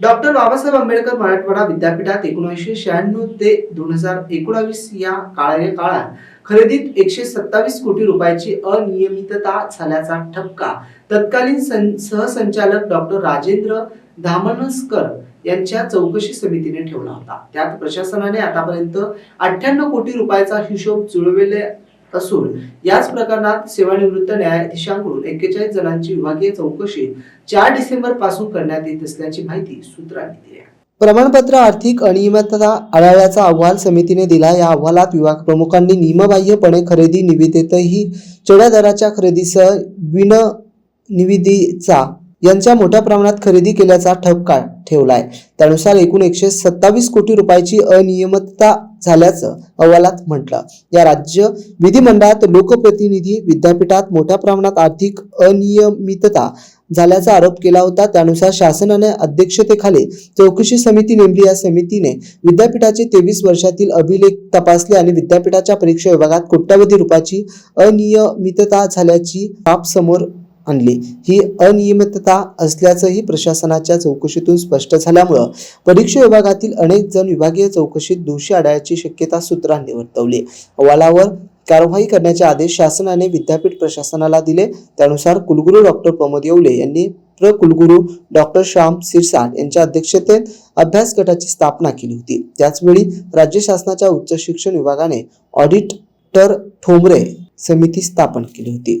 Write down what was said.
Doctor Babasaheb Ambedkar Marathwada विद्यापीठात एकोणीसशे शहाण्णव ते दोन हजार एकोणावीस या काळात खरेदीत एकशे सत्तावीस कोटी रुपयाची अनियमितता झाल्याचा ठपका. तत्कालीन सं- सहसंचालक डॉक्टर राजेंद्र धामणसकर यांच्या चौकशी समितीने ठेवला होता. त्यात प्रशासनाने आतापर्यंत अठ्ठ्याण्णव कोटी रुपयाचा हिशोब जुळविले असून याच प्रकरणात सेवानिवृत्त न्यायाधीशांकडून एक्केचाळीस जणांची विभागीय चौकशी चार डिसेंबरपासून करण्यात येत असल्याची माहिती सूत्रांनी दिली आहे. प्रमाणपत्र आर्थिक अनियमितता आढळल्याचा अहवाल समितीने दिला. या अहवालात विभाग प्रमुखांनी नियमबाह्यपणे खरेदी निविदेतही चढ्या दराच्या खरेदीसह विन निविदेचा यांच्या मोठ्या प्रमाणात खरेदी केल्याचा ठपका ठेवलाय? त्यानुसार एकूण एकशे सत्तावीस कोटी रुपयाची अनियमितता झाल्याचं अहवालात म्हटलं. या राज्य विधिमंडळात लोकप्रतिनिधी विद्यापीठात मोठ्या प्रमाणात आर्थिक अनियमितता झाल्याचा आरोप केला होता. त्यानुसार शासनाने अध्यक्षतेखाली चौकशी समिती नेमली. या समितीने विद्यापीठाचे तेवीस वर्षातील अभिलेख तपासले आणि विद्यापीठाच्या परीक्षा विभागात कोट्यावधी रुपयाची अनियमितता झाल्याची बाब समोर आणली. ही अनियमितता असल्याचंही प्रशासनाच्या चौकशीतून स्पष्ट झाल्यामुळं परीक्षा विभागातील अनेक जण विभागीय चौकशीत दोषी आढळण्याची शक्यता सूत्रांनी वर्तवली. अहवालावर कारवाई करण्याचे आदेश शासनाने विद्यापीठ प्रशासनाला दिले. त्यानुसार कुलगुरू डॉक्टर प्रमोद येवले यांनी प्र कुलगुरू डॉक्टर श्याम सिरसाट यांच्या अध्यक्षतेत अभ्यास गटाची स्थापना केली होती. त्याचवेळी राज्य शासनाच्या उच्च शिक्षण विभागाने ऑडिटर ठोंबरे समिती स्थापन केली होती.